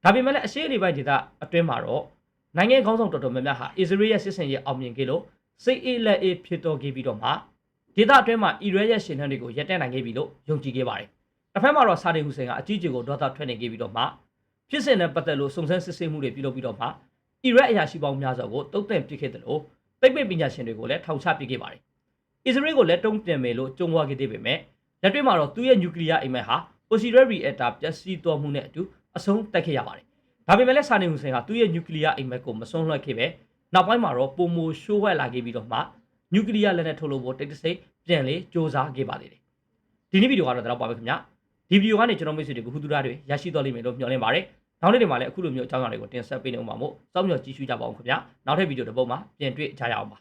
ဒါပေမဲ့လည်းအရှေ့အလယ်ပိုင်းဒေသအတွင်းမှာတော့နိုင်ငံခေါင်းဆောင်တော်တော်များများဟာအစ္စရေးရဲ့စစ်စင်ရေးအောင်မြင်ခဲ့လို့စိတ်အေးလက်အေးဖြစ်တော်ခဲ့ပြီးတော့မှ ဒေသအတွင်းမှာအီရတ်ရဲ့ရှင်နှန်းတွေကိုရပ်တန့်နိုင်ခဲ့ပြီလို့ယုံကြည်ခဲ့ပါတယ်တစ်ဖက်မှာတော့ဆာဒီဟူစိန်ကအကြီးအကျယ်ကိုဒေါသထွက်နေခဲ့ပြီးတော့မှဖြစ်စဉ်နဲ့ပတ်သက်လို့စုံစမ်းစစ်ဆေးမှုတွေပြုလုပ်ပြီးတော့မှအီရတ်အရာရှိပေါင်းများစွာကိုတုတ်တင်ပစ်ခဲ့တယ်လို့ပိတ်ပိတ်ပညာရှင်တွေကိုလည်းထောင်ချပစ်ခဲ့ပါတယ်။အစ္စရေးကိုလည်းတုံ့ပြန်မယ်လို့ကြုံဝါခဲ့သေးပေမဲ့လက်တွေ့မှာတော့သူ့ရဲ့နျူကလ িয়ার အိမ်မက်ဟာ Osiris Reactor ပျက်စီးသွားမှုနဲ့အတူအဆုံးတက်ခဲ့ရပါတယ်။ဒါပေမဲ့လည်းဆာနေဟူစိန်ဟာသူ့ရဲ့နျူကလ িয়ার အိမ်မက်ကိုမဆုံးလွှတ်ခဲ့ပဲ နောက်ပိုင်းမှာတော့ပုံမိုရှိုးဝက်လာခဲ့ပြီးတော့မှ နျူကလ িয়ার လက်နက်ထုတ်လုပ်ဖို့တိတ်တဆိတ်ပြန်လေစ조사ခဲ့ပါသေးတယ်ဒီနေ့ဗီဒီယိုကတော့တော့ပါပဲခင်ဗျဒီဗီဒီယိုကနေကျွန်တော်မိတ်ဆွေတွေကိုဟူတူတာတွေရရှိတော်လိမ့်မယ်လို့မျှော်လင့်ပါတယ်နောက်နေ့တွေမှာလည်းအခုလိုမျိုးအကြောင်းအရာတွေကိုတင်ဆက်ပေးနေအောင်ပါမို့စောင့်မျှော်ကြည့်ရှုကြပါအောင်ခင်ဗျနောက်ထပ်ဗီဒီယိုတစ်ပုဒ်မှာပြန်တွေ့ကြရအောင်ပါ